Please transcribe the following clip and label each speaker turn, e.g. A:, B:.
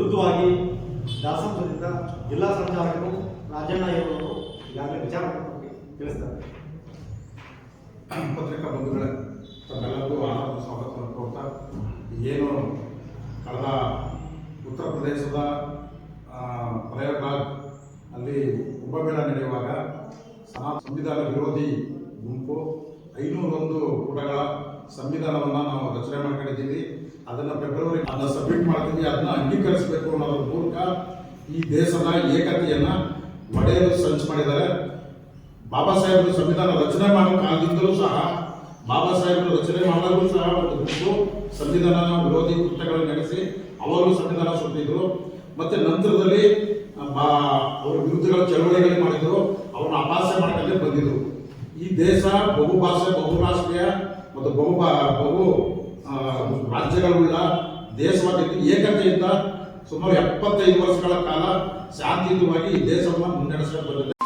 A: ವಿರುದ್ಧವಾಗಿ ದಾಸತ್ವದಿಂದ ಜಿಲ್ಲಾ ಸಂಚಾಲಕರು ರಾಜಣ್ಣ ಅವರು ಈಗಾಗಲೇ ವಿಚಾರ ಮಾಡಿ ತಿಳಿಸ್ತಾರೆ.
B: ಪತ್ರಿಕಾ ಬಂಧುಗಳ ತಮ್ಮೆಲ್ಲರಿಗೂ ಆಹಾರ ಸ್ವಾಗತವನ್ನು ಕೊಡ್ತಾ ಏನು ಕಳೆದ ಉತ್ತರ ಪ್ರದೇಶದ ಆ, ಪ್ರಯಾಗ್ರಾಜ್ ಅಲ್ಲಿ ಕುಂಭಮೇಳ ನಡೆಯುವಾಗ ಸನಾ ಸಂವಿಧಾನ ವಿರೋಧಿ ಗುಂಪು ಐನೂರೊಂದು ಪುಟಗಳ ಸಂವಿಧಾನವನ್ನು ನಾವು ರಚನೆ ಮಾಡ್ಕೊಂಡಿದ್ದೀವಿ ಅದನ್ನು ಫೆಬ್ರವರಿ ಅದನ್ನ ಸಬ್ಮಿಟ್ ಮಾಡ್ತೀವಿ, ಅದನ್ನ ಅಂಗೀಕರಿಸಬೇಕು ಅನ್ನೋದ್ರ ಮೂಲಕ ಈ ದೇಶದ ಏಕತೆಯನ್ನು ಒಡೆಯಲು ಸಂಚು ಮಾಡಿದ್ದಾರೆ. ಬಾಬಾ ಸಾಹೇಬರು ಸಂವಿಧಾನ ರಚನೆ ಮಾಡೋ ಕಾಲದಿಂದಲೂ ಸಹ, ಬಾಬಾ ಸಾಹೇಬರು ರಚನೆ ಮಾಡಲು ಸಹ ಒಂದು ಗುಂಪು ಸಂವಿಧಾನ ವಿರೋಧಿ ಕೃತ್ಯಗಳನ್ನು ನಡೆಸಿ ಅವರು ಸಂವಿಧಾನ ಸುತ್ತಿದ್ರು ಮತ್ತೆ ನಂತರದಲ್ಲಿ ಅವರ ವಿರುದ್ಧಗಳ ಚಳವಳಿಗಳು ಮಾಡಿದ್ರು, ಅವ್ರನ್ನ ಅಪಾಸ್ಯ ಮಾಡ್ಕೊಂಡೇ ಬಂದಿದ್ರು. ಈ ದೇಶ ಬಹುಭಾಷೆ ಬಹುರಾಷ್ಟ್ರೀಯ ಮತ್ತು ಬಹು ಬಹು ರಾಜ್ಯಗಳುಳ್ಳ ದೇಶವಾಗಿದ್ದು ಏಕತೆಯಿಂದ ಸುಮಾರು ಎಪ್ಪತ್ತೈದು ವರ್ಷಗಳ ಕಾಲ ಶಾಂತಿಯುತವಾಗಿ ದೇಶವನ್ನು ಮುನ್ನಡೆಸ್ಕೊಂಡು ಬಂದಿದೆ.